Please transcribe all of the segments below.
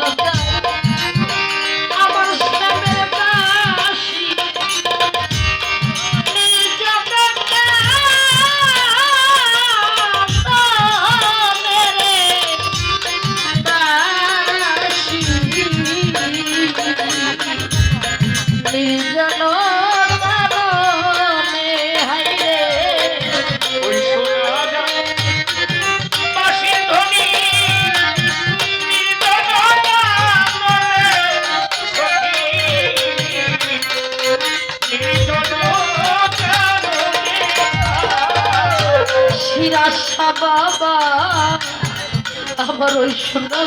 Bye. বাবা আমার ওই শোনা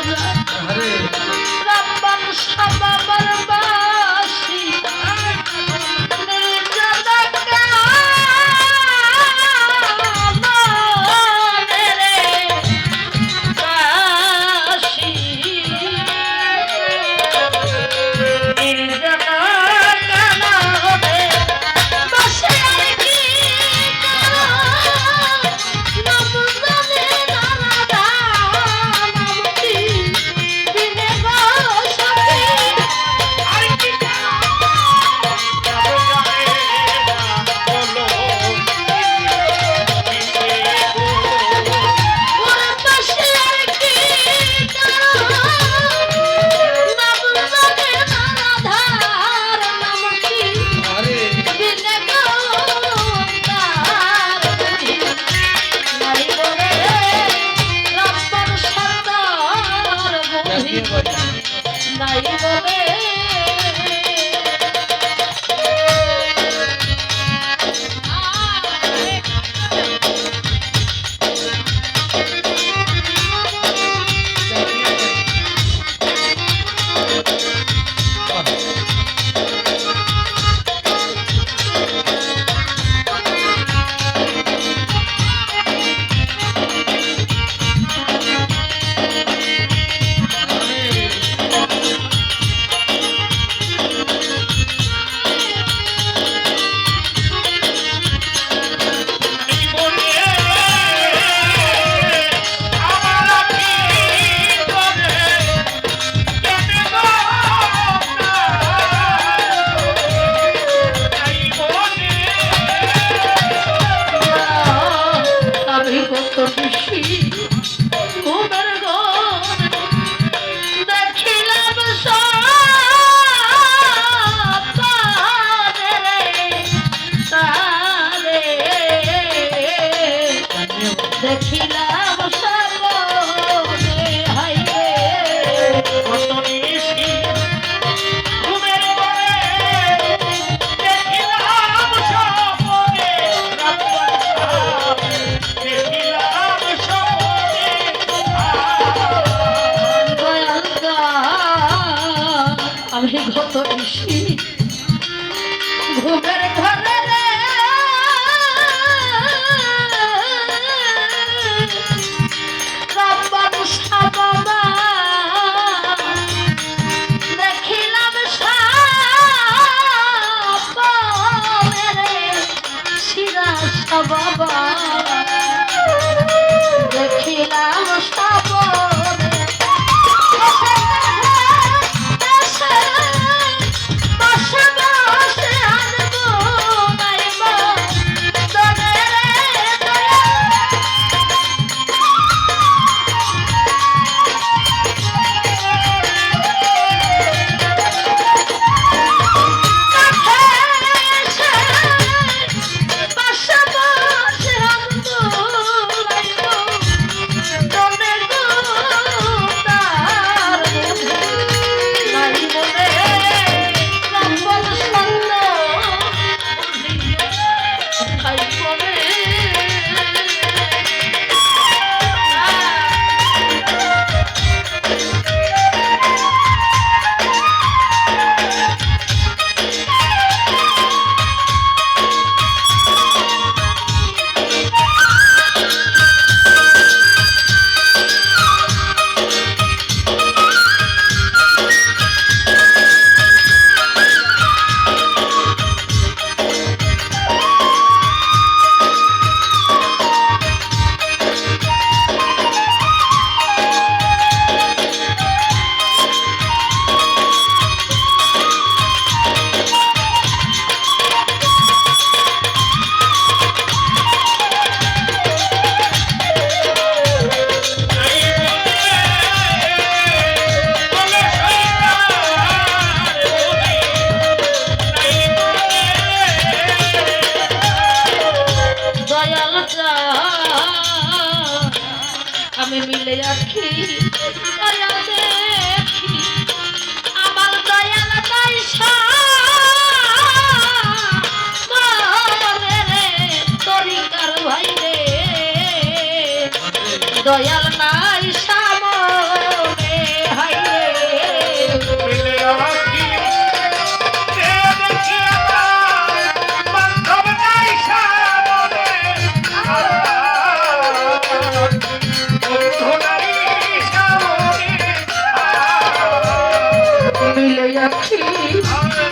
আমি মিলে আছি আমার দয়াল তাই তরিকার ভাই রে দয়াল না Thank you.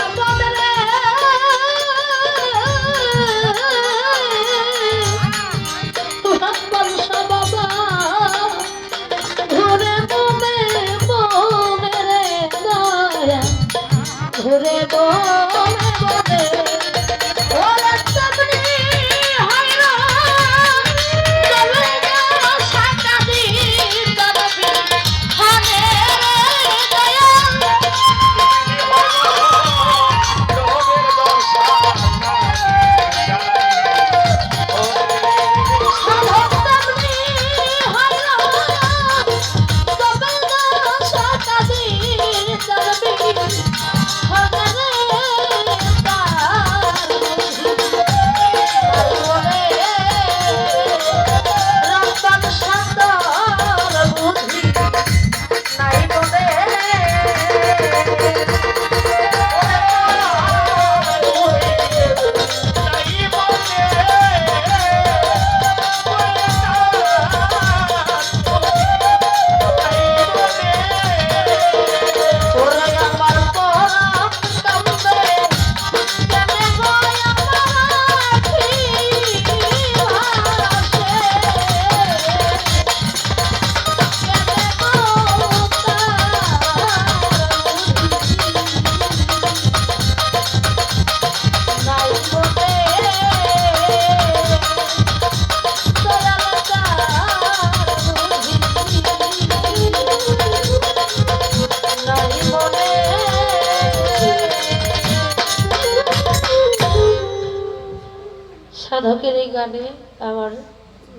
গানে আমার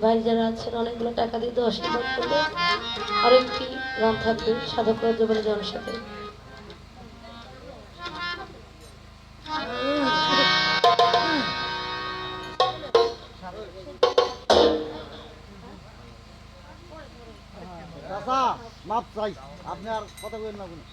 ভাই যারা আছেন, অনেকগুলো টাকা দিয়ে দশ গান করলে আরেকটি গান থাকবে, সাধক রজবানী জনের সাথে। আপনি আর কথা বলেন না কোনো।